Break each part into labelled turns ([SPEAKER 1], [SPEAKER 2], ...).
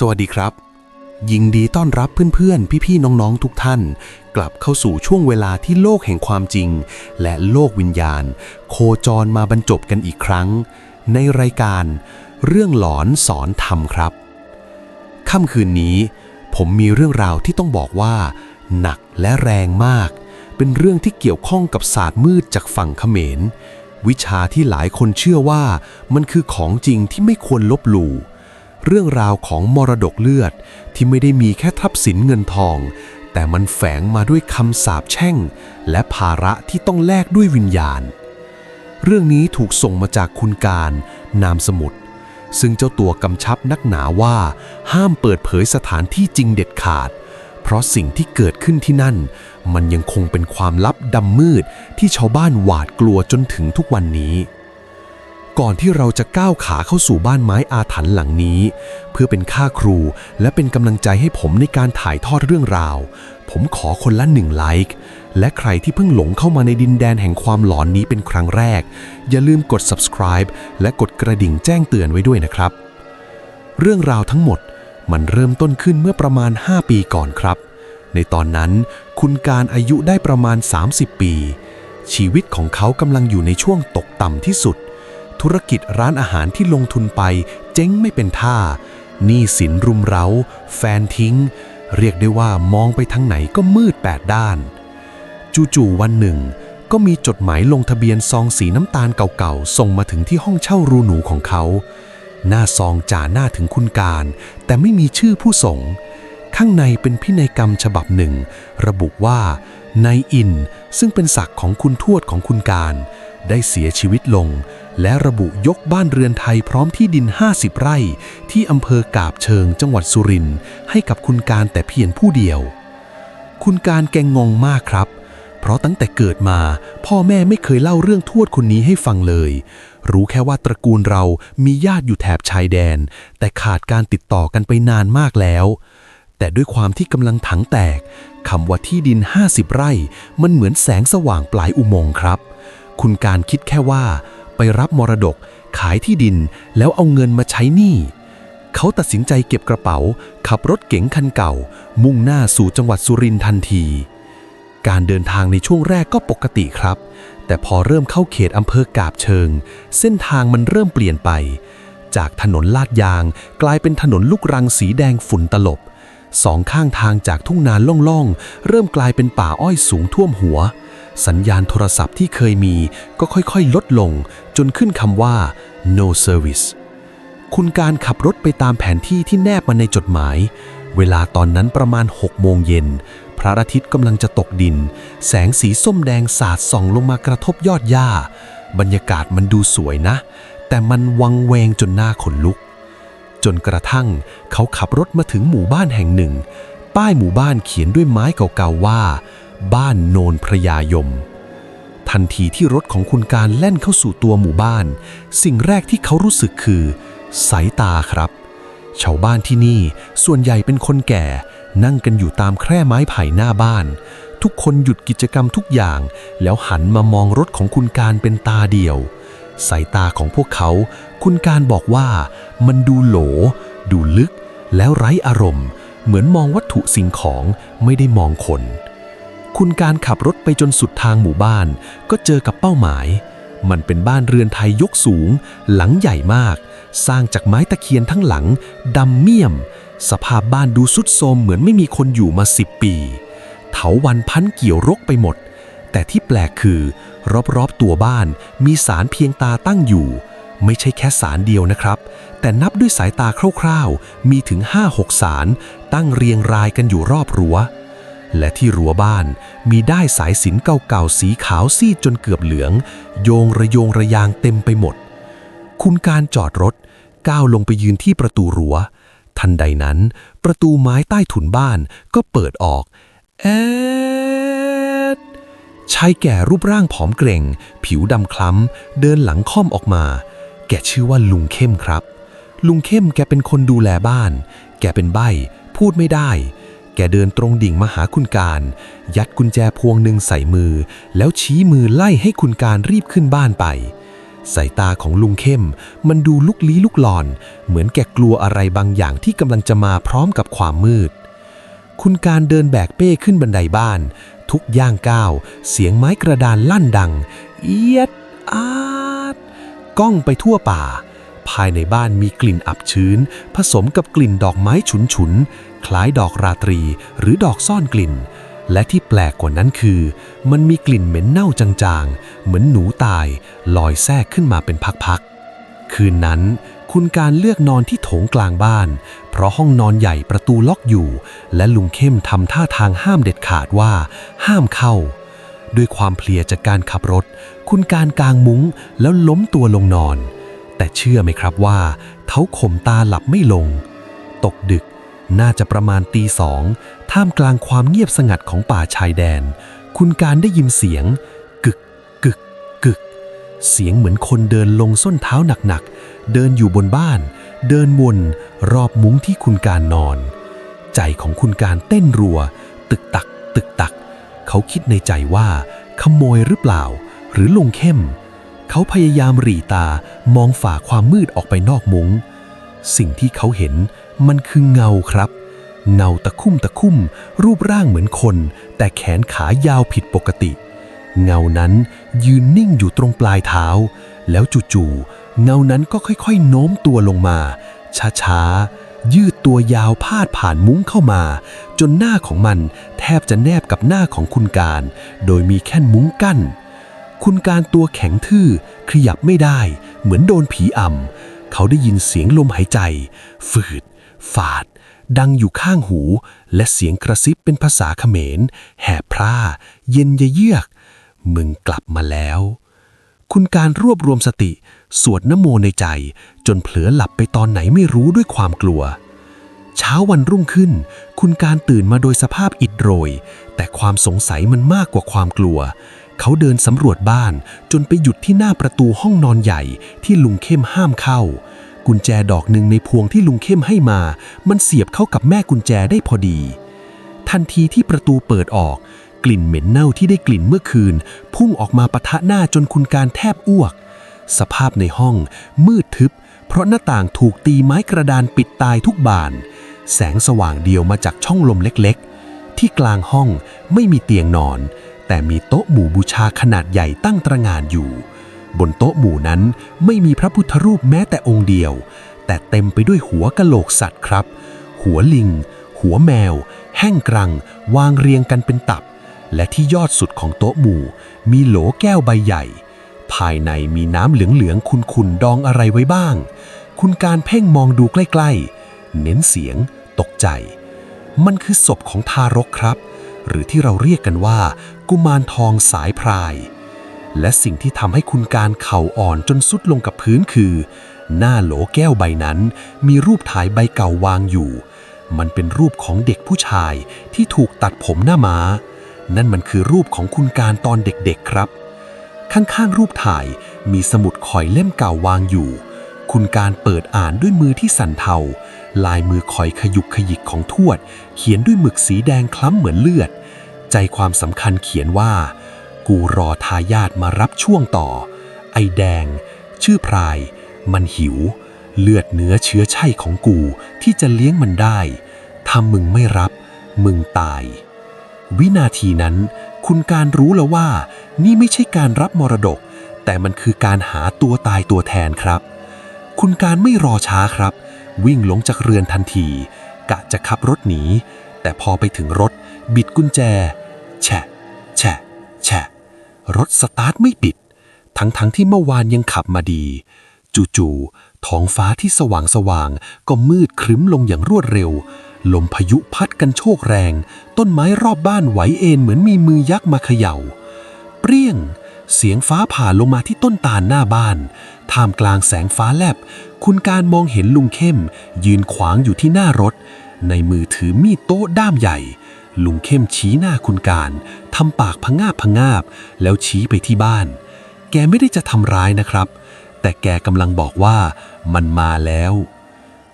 [SPEAKER 1] สวัสดีครับ ยินดีต้อนรับเพื่อนๆ พี่ๆ น้องๆ ทุกท่าน กลับเข้าสู่ช่วงเวลาที่โลกแห่งความจริง และโลกวิญญาณ โคจรมาบรรจบกันอีกครั้ง ในรายการ เรื่องหลอนสอนธรรมครับ ค่ำคืนนี้ ผมมีเรื่องราวที่ต้องบอกว่า หนักและแรงมาก เป็นเรื่องที่เกี่ยวข้องกับศาสตร์มืดจากฝั่งเขมร วิชาที่หลายคนเชื่อว่ามันคือของจริงที่ไม่ควรลบหลู่ เรื่องราวของมรดกเลือดที่ไม่ได้มีแค่ทรัพย์สินเงินทอง แต่มันแฝงมาด้วยคำสาปแช่ง และภาระที่ต้องแลกด้วยวิญญาณ เรื่องนี้ถูกส่งมาจากคุณการ นามสมุทรซึ่งเจ้าตัวกำชับนักหนาว่า ห้ามเปิดเผยสถานที่จริงเด็ดขาด เพราะสิ่งที่เกิดขึ้นที่นั่น มันยังคงเป็นความลับดำมืดที่ชาวบ้านหวาดกลัวจนถึงทุกวันนี้ ก่อนที่เราจะก้าวขาเข้าสู่บ้านไม้อาถรรพ์หลังนี้ เพื่อเป็นค่าครูและเป็นกำลังใจให้ผมในการถ่ายทอดเรื่องราว ผมขอคนละหนึ่งไลค์และใครที่เพิ่งหลงเข้ามาในดินแดนแห่งความหลอนนี้เป็นครั้งแรก อย่าลืมกด subscribe และกดกระดิ่งแจ้งเตือนไว้ด้วยนะครับ เรื่องราวทั้งหมดมันเริ่มต้นขึ้นเมื่อประมาณ 5 ปีก่อนครับ ในตอนนั้นคุณการอายุได้ประมาณ 30 ปี ชีวิตของเขากำลังอยู่ในช่วงตกต่ำที่สุด ธุรกิจร้านอาหารที่ลงทุนไป เจ๊งไม่เป็นท่าหนี้สินรุมเร้า แฟนทิ้ง เรียกได้ว่ามองไปทางไหนก็มืดแปดด้าน จู่ๆวันหนึ่ง ก็มีจดหมายลงทะเบียนซองสีน้ำตาลเก่าๆ ส่งมาถึงที่ห้องเช่ารูหนูของเขา หน้าซองจ่าหน้าถึงคุณการ แต่ไม่มีชื่อผู้ส่ง ข้างในเป็นพินัยกรรมฉบับหนึ่ง ระบุว่านายอินซึ่งเป็นศักดิ์ของคุณทวดของคุณการ ได้เสียชีวิตลง และระบุยกบ้านเรือนไทยพร้อมที่ดิน 50 ไร่ ที่อำเภอกาบเชิงจังหวัดสุรินทร์ให้กับคุณการแต่เพียงผู้เดียว คุณการแกงงงมากครับ เพราะตั้งแต่เกิดมา พ่อแม่ไม่เคยเล่าเรื่องทวดคนนี้ให้ฟังเลย รู้แค่ว่าตระกูลเรามีญาติอยู่แถบชายแดน แต่ขาดการติดต่อกันไปนานมากแล้วแต่ด้วยความที่กำลังถังแตกคำว่าที่ดิน 50 ไร่ มันเหมือนแสงสว่างปลายอุโมงค์ครับ คุณการคิดแค่ว่า ไปรับมรดก ขายที่ดิน แล้วเอาเงินมาใช้หนี้เขาตัดสินใจเก็บกระเป๋า ขับรถเก๋งคันเก่า มุ่งหน้าสู่จังหวัดสุรินทร์ทันที การเดินทางในช่วงแรกก็ปกติครับ แต่พอเริ่มเข้าเขตอำเภอกาบเชิง เส้นทางมันเริ่มเปลี่ยนไป จากถนนลาดยาง กลายเป็นถนนลูกรังสีแดงฝุ่นตลบสองข้างทางจากทุ่งนาล่องๆ เริ่มกลายเป็นป่าอ้อยสูงท่วมหัว สัญญาณโทรศัพท์ที่เคยมีก็ค่อยๆ ลดลง จนขึ้นคำว่า no service คุณการขับรถไปตามแผนที่ที่แนบมาในจดหมาย เวลาตอนนั้นประมาณ 6 โมงเย็น พระอาทิตย์กำลังจะตกดิน แสงสีส้มแดงสาดส่องลงมากระทบยอดหญ้า บรรยากาศมันดูสวยนะ แต่มันวังเวงจนหน้าขนลุก จนกระทั่งเขาขับรถมาถึงหมู่บ้านแห่งหนึ่ง ป้ายหมู่บ้านเขียนด้วยไม้เก่าๆว่า บ้านโนนพระยายม ทันทีที่รถของคุณการแล่นเข้าสู่ตัวหมู่บ้าน สิ่งแรกที่เขารู้สึกคือ สายตาครับ ชาวบ้านที่นี่ส่วนใหญ่เป็นคนแก่ นั่งกันอยู่ตามแคร่ไม้ไผ่หน้าบ้าน ทุกคนหยุดกิจกรรมทุกอย่าง แล้วหันมามองรถของคุณการเป็นตาเดียว สายตาของพวกเขา คุณการบอกว่ามันดูโหล ดูลึก แล้วไร้อารมณ์ เหมือนมองวัตถุสิ่งของไม่ได้มองคน คุณการขับรถไปจนสุดทางหมู่บ้าน ก็เจอกับเป้าหมาย มันเป็นบ้านเรือนไทยยกสูง หลังใหญ่มาก สร้างจากไม้ตะเคียนทั้งหลังดำเมี่ยม สภาพบ้านดูสุดโทรมเหมือนไม่มีคนอยู่มาสิบปี เถาวันพันเกี่ยวรกไปหมด แต่ที่แปลกคือ รอบๆตัวบ้านมีสารเพียงตาตั้งอยู่ ไม่ใช่แค่สารเดียวนะครับ แต่นับด้วยสายตาคร่าวๆ มีถึง5-6สารตั้งเรียงรายกันอยู่รอบรั้ว และที่รั้วบ้านมีได้สายสินเก่าๆสีขาวซีดจนเกือบเหลือง โยงระโยงระยางเต็มไปหมด คุณการจอดรถก้าวลงไปยืนที่ประตูรั้ว ทันใดนั้น ประตูไม้ใต้ถุนบ้านก็เปิดออก แอดชายแก่รูปร่างผอมเกรงผิวดำคล้ำ เดินหลังค่อมออกมา แกชื่อว่าลุงเข้มครับ ลุงเข้มแกเป็นคนดูแลบ้าน แกเป็นใบ พูดไม่ได้ แกเดินตรงดิ่งมาหาคุณการ ยัดกุญแจพวงหนึ่งใส่มือ แล้วชี้มือไล่ให้คุณการรีบขึ้นบ้านไป สายตาของลุงเข้ม มันดูลุกลี้ลุกลอน เหมือนแกกลัวอะไรบางอย่างที่กำลังจะมาพร้อมกับความมืด คุณการเดินแบกเป้ขึ้นบันไดบ้าน ทุกย่างก้าว เสียงไม้กระดานลั่นดัง เอียดอาดก้องไปทั่วป่าภายในบ้านมีกลิ่นอับชื้น ผสมกับกลิ่นดอกไม้ฉุนๆ คล้ายดอกราตรีหรือดอกซ่อนกลิ่น และที่แปลกกว่านั้นคือ มันมีกลิ่นเหม็นเน่าจางๆ เหมือนหนูตาย ลอยแทรกขึ้นมาเป็นพักๆ คืนนั้น คุณการเลือกนอนที่โถงกลางบ้าน เพราะห้องนอนใหญ่ประตูล็อกอยู่ และลุงเข้มทำท่าทางห้ามเด็ดขาดว่า ห้ามเข้า ด้วยความเพลียจากการขับรถ คุณการกางมุ้งแล้วล้มตัวลงนอนแต่เชื่อไหมครับว่าเขาข่มตาหลับไม่ลง ตกดึก น่าจะประมาณตีสองท่ามกลางความเงียบสงัดของป่าชายแดน คุณการได้ยินเสียง กึกกึกกึก เสียงเหมือนคนเดินลงส้นเท้าหนักๆ เดินอยู่บนบ้าน เดินวนรอบมุ้งที่คุณการนอน ใจของคุณการเต้นรัว ตึกตัก ตึกตัก เขาคิดในใจว่า ขโมยหรือเปล่า หรือลงเข้ม เขาพยายามหรีตามองฝ่าความมืดออกไปนอกมุง้งสิ่งที่เขาเห็น มันคือเงาครับ เงาตะคุ่มตะคุ่ม รูปร่างเหมือนคน แต่แขนขายาวผิดปกติ เงานั้นยืนนิ่งอยู่ตรงปลายเท้า แล้วจู่ๆเงานั้นก็ค่อยๆ โน้มตัวลงมา ช้าๆ ยืดตัวยาวพาดผ่านมุ้งเข้ามา จนหน้าของมันแทบจะแนบกับหน้าของคุณการ โดยมีแค่มุ้งกั้นคุณการตัวแข็งทื่อขยับไม่ได้ เหมือนโดนผีอำเขาได้ยินเสียงลมหายใจ ฝืด ฝาด ดังอยู่ข้างหู และเสียงกระซิบเป็นภาษาเขมร แหบพร่า เย็นเยือก มึงกลับมาแล้ว คุณการรวบรวมสติ สวดนโมในใจ จนเผลอหลับไปตอนไหนไม่รู้ด้วยความกลัว เช้าวันรุ่งขึ้น คุณการตื่นมาโดยสภาพอิดโรย แต่ความสงสัยมันมากกว่าความกลัวเขาเดินสำรวจบ้านจนไปหยุดที่หน้าประตูห้องนอนใหญ่ที่ลุงเข้มห้ามเข้า กุญแจดอกหนึ่งในพวงที่ลุงเข้มให้มา มันเสียบเข้ากับแม่กุญแจได้พอดี ทันทีที่ประตูเปิดออก กลิ่นเหม็นเน่าที่ได้กลิ่นเมื่อคืน พุ่งออกมาปะทะหน้าจนคุณการแทบอ้วก สภาพในห้อง มืดทึบ เพราะหน้าต่างถูกตีไม้กระดานปิดตายทุกบาน แสงสว่างเดียวมาจากช่องลมเล็กๆ ที่กลางห้องไม่มีเตียงนอน แต่มีโต๊ะหมู่บูชาขนาดใหญ่ตั้งตระหง่านอยู่ บนโต๊ะหมู่นั้นไม่มีพระพุทธรูปแม้แต่องค์เดียว แต่เต็มไปด้วยหัวกะโหลกสัตว์ครับ หัวลิง หัวแมว แห้งกรัง วางเรียงกันเป็นตับ และที่ยอดสุดของโต๊ะหมู่ มีโหลแก้วใบใหญ่ ภายในมีน้ำเหลืองๆขุ่นๆดองอะไรไว้บ้าง คุณการเพ่งมองดูใกล้ๆ เน้นเสียง ตกใจ มันคือศพของทารกครับ หรือที่เราเรียกกันว่า กุมารทองสายพราย และสิ่งที่ทำให้คุณการเข่าอ่อนจนสุดลงกับพื้นคือ หน้าโหลแก้วใบนั้น มีรูปถ่ายใบเก่าวางอยู่ มันเป็นรูปของเด็กผู้ชายที่ถูกตัดผมหน้าม้า นั่นมันคือรูปของคุณการตอนเด็กๆครับ ข้างๆรูปถ่ายมีสมุดข่อยเล่มเก่าวางอยู่ คุณการเปิดอ่านด้วยมือที่สั่นเทา ลายมือข่อยขยุกขยิกของทวด เขียนด้วยหมึกสีแดงคล้ำเหมือนเลือด ใจความสำคัญเขียนว่า กูรอทายาทมารับช่วงต่อ ไอแดง ชื่อพราย มันหิว เลือดเนื้อเชื้อไช่ของกูที่จะเลี้ยงมันได้ถ้ามึงไม่รับ มึงตาย วินาทีนั้น คุณการรู้แล้วว่า นี่ไม่ใช่การรับมรดก แต่มันคือการหาตัวตายตัวแทนครับ คุณการไม่รอช้าครับ วิ่งลงจากเรือนทันที กะจะขับรถหนี แต่พอไปถึงรถ บิดกุญแจ แฉะ แฉะ แฉะ รถสตาร์ทไม่ปิด ทั้งๆทที่เมื่อวานยังขับมาดี จู่ๆท้องฟ้าที่สว่างสว่างๆก็มืดครึ้มลงอย่างรวดเร็ว ลมพายุพัดกันโชกแรง ต้นไม้รอบบ้านไหวเอ็นเหมือนมีมือยักษ์มาเขย่า เปรี้ยง เสียงฟ้าผ่าลงมาที่ต้นตาลหน้าบ้าน ท่ามกลางแสงฟ้าแลบ คุณการมองเห็นลุงเข้ม ยืนขวางอยู่ที่หน้ารถ ในมือถือมีดโต๊ะด้ามใหญ่ลุงเข้มชี้หน้าคุณการ ทำปากพงาบพงาบ แล้วชี้ไปที่บ้าน แกไม่ได้จะทำร้ายนะครับ แต่แกกำลังบอกว่ามันมาแล้ว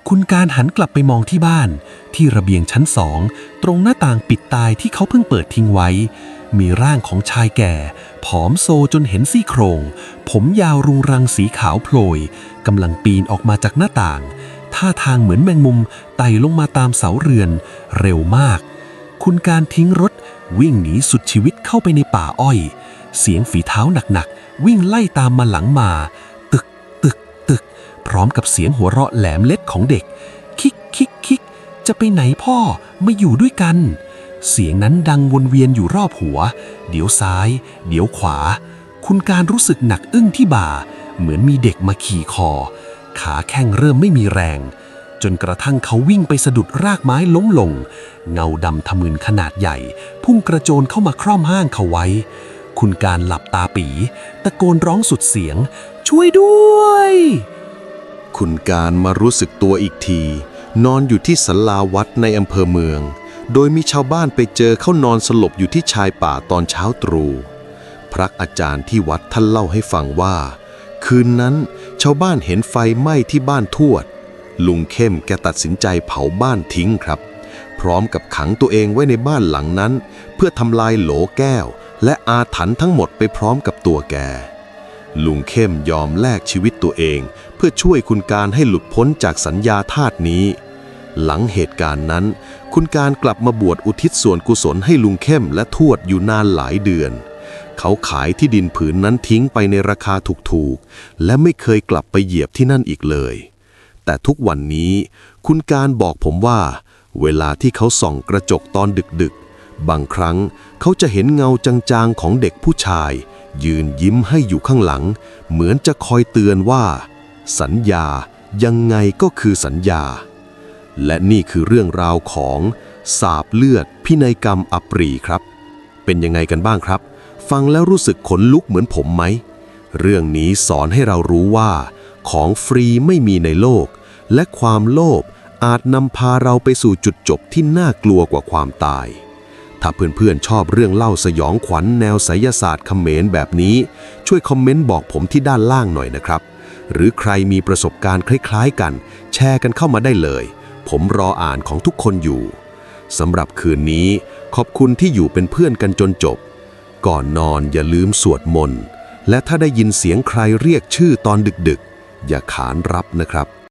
[SPEAKER 1] คุณการหันกลับไปมองที่บ้าน ที่ระเบียงชั้นสองตรงหน้าต่างปิดตายที่เขาเพิ่งเปิดทิ้งไว้ มีร่างของชายแก่ ผอมโซจนเห็นซี่โครง ผมยาวรุงรังสีขาวโพลยกำลังปีนออกมาจากหน้าต่าง ท่าทางเหมือนแมงมุมไต่ลงมาตามเสาเรือน เร็วมากคุณการทิ้งรถ วิ่งหนีสุดชีวิตเข้าไปในป่าอ้อย เสียงฝีเท้าหนักๆ วิ่งไล่ตามมาหลังมา ตึกตึกตึก พร้อมกับเสียงหัวเราะแหลมเล็ดของเด็ก คิกคิกคิกจะไปไหนพ่อมาอยู่ด้วยกัน เสียงนั้นดังวนเวียนอยู่รอบหัว เดี๋ยวซ้าย เดี๋ยวขวา คุณการรู้สึกหนักอึ้งที่บ่า เหมือนมีเด็กมาขี่คอ ขาแข้งเริ่มไม่มีแรง จนกระทั่งเขาวิ่งไปสะดุดรากไม้ล้มลง เงาดำทะมึนขนาดใหญ่ พุ่งกระโจนเข้ามาคร่อมห้างเขาไว้ คุณการหลับตาปีตะโกนร้องสุดเสียง ช่วยด้วย
[SPEAKER 2] คุณการมารู้สึกตัวอีกที นอนอยู่ที่สันลาวัดในอำเภอเมือง โดยมีชาวบ้านไปเจอเขานอนสลบอยู่ที่ชายป่าตอนเช้าตรู่พระอาจารย์ที่วัดท่านเล่าให้ฟังว่า คืนนั้นชาวบ้านเห็นไฟไหม้ที่บ้านทวด ลุงเข้มแกตัดสินใจเผาบ้านทิ้งครับ พร้อมกับขังตัวเองไว้ในบ้านหลังนั้น เพื่อทำลายโหลแก้ว และอาถรรพ์ทั้งหมดไปพร้อมกับตัวแก ลุงเข้มยอมแลกชีวิตตัวเอง เพื่อช่วยคุณการให้หลุดพ้นจากสัญญาทาสนี้ หลังเหตุการณ์นั้น คุณการกลับมาบวชอุทิศส่วนกุศลให้ลุงเข้มและทวดอยู่นานหลายเดือนเขาขายที่ดินผืนนั้นทิ้งไปในราคาถูกๆ และไม่เคยกลับไปเหยียบที่นั่นอีกเลย แต่ทุกวันนี้ คุณการบอกผมว่า เวลาที่เขาส่องกระจกตอนดึกๆ บางครั้งเขาจะเห็นเงาจางๆของเด็กผู้ชาย ยืนยิ้มให้อยู่ข้างหลัง เหมือนจะคอยเตือนว่า สัญญายังไงก็คือสัญญา และนี่คือเรื่องราวของสาบเลือดพินัยกรรมอัปรีครับ เป็นยังไงกันบ้างครับ ฟังแล้วรู้สึกขนลุกเหมือนผมไหม เรื่องนี้สอนให้เรารู้ว่า ของฟรีไม่มีในโลก และความโลภอาจนำพาเราไปสู่จุดจบที่น่ากลัวกว่าความตาย ถ้าเพื่อนๆชอบเรื่องเล่าสยองขวัญแนวไสยศาสตร์เขมรแบบนี้ ช่วยคอมเมนต์บอกผมที่ด้านล่างหน่อยนะครับ หรือใครมีประสบการณ์คล้ายๆกัน แชร์กันเข้ามาได้เลย ผมรออ่านของทุกคนอยู่สำหรับคืนนี้ขอบคุณที่อยู่เป็นเพื่อนกันจนจบ ก่อนนอนอย่าลืมสวดมนต์ และถ้าได้ยินเสียงใครเรียกชื่อตอนดึกๆ อย่าขานรับนะครับ